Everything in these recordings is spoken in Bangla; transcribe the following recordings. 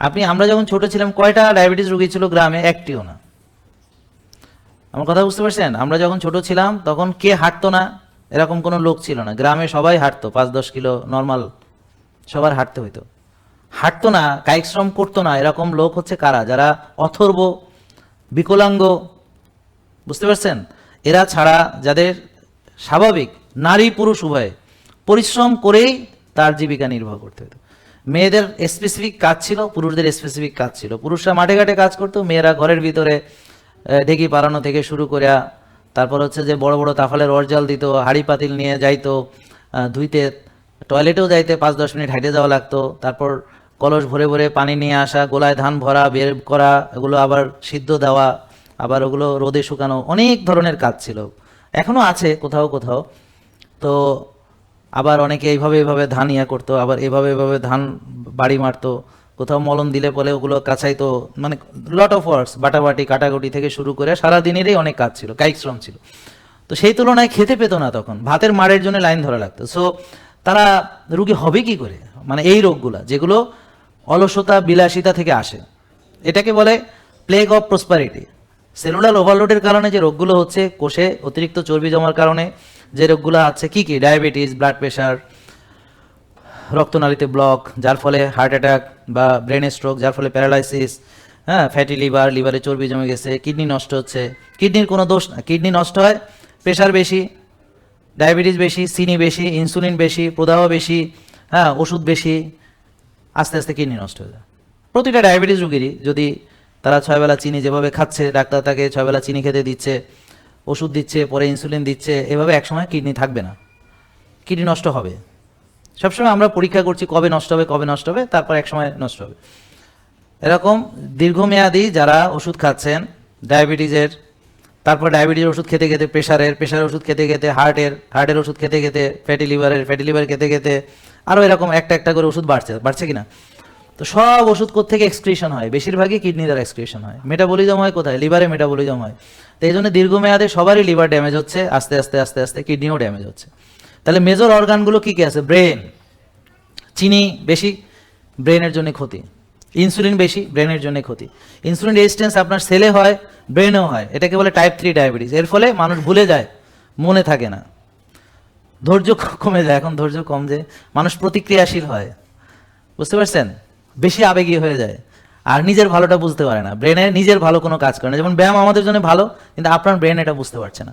আপনি, আমরা যখন ছোট ছিলাম, কয়টা ডায়াবেটিস রোগী ছিল গ্রামে? একটিও না। আমার কথা বুঝতে পারছেন? আমরা যখন ছোট ছিলাম, তখন কে হাঁটতো না? এরকম কোনো লোক ছিল না। গ্রামে সবাই হাঁটতো, পাঁচ দশ কিলো নর্মাল সবার হাঁটতে হইতো। হাঁটতো না, কায়িক শ্রম করতো না, এরকম লোক হচ্ছে কারা? যারা অথর্ব, বিকলাঙ্গ, বুঝতে পারছেন? এরা ছাড়া যাদের স্বাভাবিক নারী পুরুষ উভয়ে পরিশ্রম করেই তার জীবিকা নির্বাহ করতে হতো মেয়েদের স্পেসিফিক কাজ ছিল, পুরুষদের স্পেসিফিক কাজ ছিল। পুরুষরা মাঠে ঘাটে কাজ করতো, মেয়েরা ঘরের ভিতরে ঢেকি পাড়ানো থেকে শুরু করে তারপর হচ্ছে যে বড় বড় তাফালের অরজাল দিত, হাড়ি পাতিল নিয়ে যাইতো ধুইতে টয়লেটেও যাইতে পাঁচ দশ মিনিট হাইটে যাওয়া লাগতো। তারপর কলস ভরে ভরে পানি নিয়ে আসা, গোলায় ধান ভরা, বের করা, এগুলো আবার সিদ্ধ দেওয়া, আবার ওগুলো রোদে শুকানো, অনেক ধরনের কাজ ছিল। এখনও আছে কোথাও কোথাও। তো আবার অনেকে এইভাবে এইভাবে ধান ইয়া করতো, আবার এভাবে এভাবে ধান বাড়ি মারতো, কোথাও মলম দিলে পরে ওগুলো কাছাইতো মানে লট অফ ওয়ার্কস বাটাবাটি, কাটাকুটি থেকে শুরু করে সারা দিনেরই অনেক কাজ ছিল, কায়িক শ্রম ছিল। তো সেই তুলনায় খেতে পেতো না তখন, ভাতের মারের জন্য লাইন ধরা লাগতো। সো তারা রুগী হবে কি করে? মানে এই রোগগুলা, যেগুলো অলসতা, বিলাসিতা থেকে আসে। এটাকে বলে প্লেগ অফ প্রসপারিটি সেলুলার ওভারলোডের কারণে যে রোগগুলো হচ্ছে, কোষে অতিরিক্ত চর্বি জমার কারণে যে রোগগুলো আছে, কি কি? ডায়াবেটিস ব্লাড প্রেশার রক্তনালীতে ব্লক যার ফলে হার্ট অ্যাটাক বা ব্রেন স্ট্রোক যার ফলে প্যারালাইসিস হ্যাঁ ফ্যাটি লিভার লিভারে চর্বি জমে গেছে কিডনি নষ্ট হচ্ছে। কিডনির কোনো দোষ না। কিডনি নষ্ট হয় প্রেশার বেশি, ডায়াবেটিস বেশি, চিনি বেশি ইনসুলিন বেশি, প্রদাহ বেশি হ্যাঁ ওষুধ বেশি, আস্তে আস্তে কিডনি নষ্ট হয়ে যায়। প্রতিটা ডায়াবেটিস রোগীরই যদি তারা ছয়বেলা চিনি যেভাবে খাচ্ছে, ডাক্তার তাকে ছয়বেলা চিনি খেতে দিচ্ছে ওষুধ দিচ্ছে, পরে ইনসুলিন দিচ্ছে, এভাবে একসময় কিডনি থাকবে না। কিডনি নষ্ট হবে। সবসময় আমরা পরীক্ষা করছি কবে নষ্ট হবে, কবে নষ্ট হবে, তারপর একসময় নষ্ট হবে। এরকম দীর্ঘমেয়াদী যারা ওষুধ খাচ্ছেন ডায়াবেটিসের তারপর ডায়াবেটিস ওষুধ খেতে খেতে প্রেশারের প্রেশারের ওষুধ খেতে খেতে হার্টের হার্টের ওষুধ খেতে খেতে ফ্যাটি লিভারের ফ্যাটি লিভার খেতে খেতে আরও এরকম একটা একটা করে ওষুধ বাড়ছে বাড়ছে কিনা? তো সব ওষুধ থেকে এক্সক্রিশন হয়? বেশিরভাগই কিডনি দ্বারা এক্সক্রিশন হয়। মেটাবলিজম হয় কোথায়? লিভারে মেটাবলিজম হয়। তো এই জন্য দীর্ঘমেয়াদে সবারই লিভার ড্যামেজ হচ্ছে, আস্তে আস্তে আস্তে আস্তে কিডনিও ড্যামেজ হচ্ছে। তাহলে মেজর অর্গানগুলো কী কী আছে? ব্রেন চিনি বেশি ব্রেনের জন্য ক্ষতি। ইনসুলিন বেশি ব্রেনের জন্য ক্ষতি। ইনসুলিন রেজিস্ট্যান্স আপনার সেলে হয় ব্রেনেও হয়। এটাকে বলে টাইপ থ্রি ডায়াবেটিস এর ফলে মানুষ ভুলে যায়, মনে থাকে না। ধৈর্য কমে যায়। এখন ধৈর্য কম যে মানুষ প্রতিক্রিয়াশীল হয়। বুঝতে পারছেন? বেশি আবেগী হয়ে যায়। আর নিজের ভালোটা বুঝতে পারে না। ব্রেনে নিজের ভালো কোনো কাজ করে না। যেমন ব্যায়াম আমাদের জন্য ভালো, কিন্তু আপনার ব্রেন এটা বুঝতে পারছে না।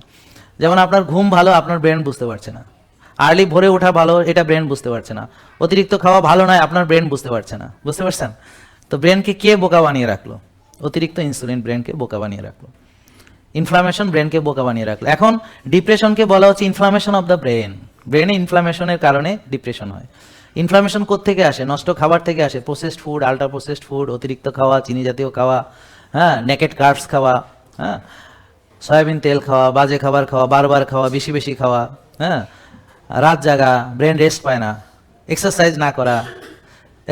যেমন আপনার ঘুম ভালো, আপনার ব্রেন বুঝতে পারছে না। আর্লি ভোরে ওঠা ভালো, এটা ব্রেন বুঝতে পারছে না। অতিরিক্ত খাওয়া ভালো নয়, আপনার ব্রেন বুঝতে পারছে না। বুঝতে পারছেন? তো ব্রেনকে কে বোকা বানিয়ে রাখল? অতিরিক্ত ইনসুলিন ব্রেনকে বোকা বানিয়ে রাখল। ইনফ্লামেশন ব্রেনকে বোকা বানিয়ে রাখল। এখন ডিপ্রেশনকে বলা হচ্ছে ইনফ্লামেশন অফ দ্য ব্রেন ব্রেনে ইনফ্লামেশনের কারণে ডিপ্রেশন হয়। ইনফ্লামেশন থেকে আসে? নষ্ট খাবার থেকে আসে। Processed food ultra processed food অতিরিক্ত খাওয়া চিনি জাতীয় খাওয়া হ্যাঁ নেকেট কার্বস খাওয়া হ্যাঁ সয়াবিন তেল খাওয়া, বাজে খাবার খাওয়া, বারবার খাওয়া, বেশি বেশি খাওয়া হ্যাঁ রাত জাগা ব্রেন রেস্ট পায় না এক্সারসাইজ না করা,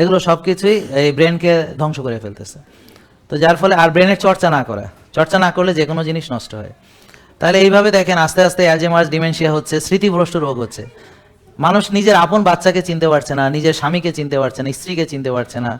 এগুলো সব কিছুই এই ব্রেনকে ধ্বংস করে ফেলতেছে। তো যার ফলে আর ব্রেনের চর্চা না করা, চর্চা না করলে যে কোনো জিনিস নষ্ট হয়। তাহলে এইভাবে দেখেন আস্তে আস্তে অ্যালজেমার্স ডিমেনশিয়া হচ্ছে, স্মৃতিভ্রষ্ট রোগ হচ্ছে। মানুষ নিজের আপন বাচ্চাকে চিনতে পারছে না, নিজের স্বামীকে চিনতে পারছে না, স্ত্রীকে চিনতে পারছে না।